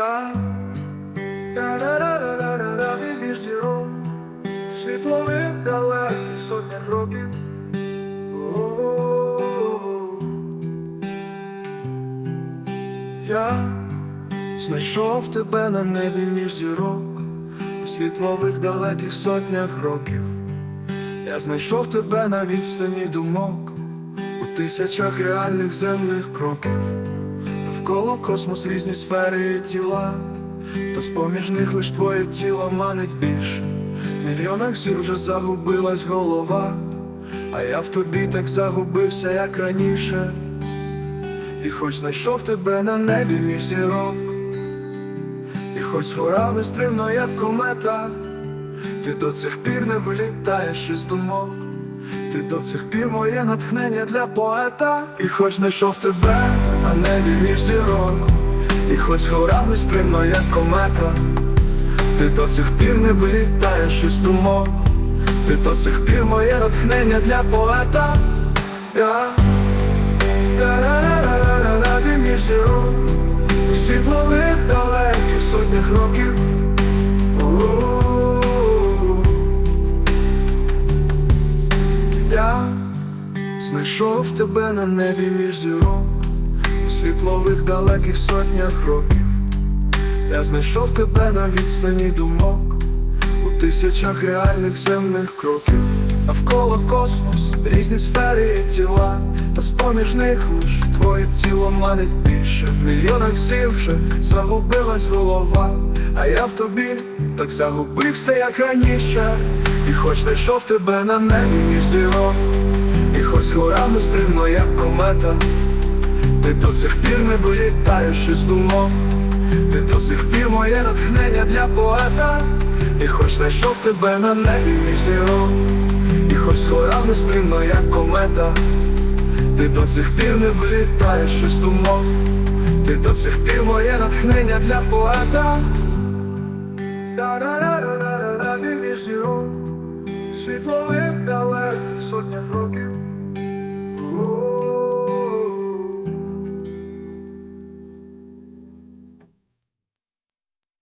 Я. Ра-ра-ра-ра-ра-ра, між зірок. Світлових далеких сотнях років. Я знайшов тебе на небі між зірок. У світлових далеких сотнях років. Я знайшов тебе на відстані думок. У тисячах реальних земних кроків Навколо космос різні сфери і тіла. Та з-поміж них лиш твоє тіло манить більше. В мільйонах зір вже загубилась голова. А я в тобі так загубився, як раніше. І хоч знайшов тебе на небі між зірок. І хоч згорав нестримно, як комета. Ти до цих пір не вилітаєш із думок. Ти до цих пір моє натхнення для поета. І хоч знайшов тебе на небі між зірок. І хоч згорав нестримно, як комета Ти до цих пір не вилітаєш із думок. Ти до цих пір моє натхнення для поета. Я Ра-ра-ра-ра-ра-ра, між зірок. У світлових далеких сотнях років. Я знайшов тебе на небі між зірок Світлових далеких сотнях років. Я знайшов тебе на відстані думок У тисячах реальних земних кроків. Навколо космос, різні сфери і тіла Та з-поміж них лиш твоє тіло манить більше. В мільйонах зір вже загубилась голова А я в тобі так загубився, як раніше. І хоч знайшов тебе на небі між зірок І хоч згорав нестримно, як комета Ти до цих пір не вилітаєш із думок. Ти до цих пір моє натхнення для поета. І хоч знайшов тебе на небі між зірок І хоч згорав нестримно, як комета. Ти до цих пір не вилітаєш із думок. Ти до цих пір моє натхнення для поета. Ра-ра-ра-ра-ра-ра,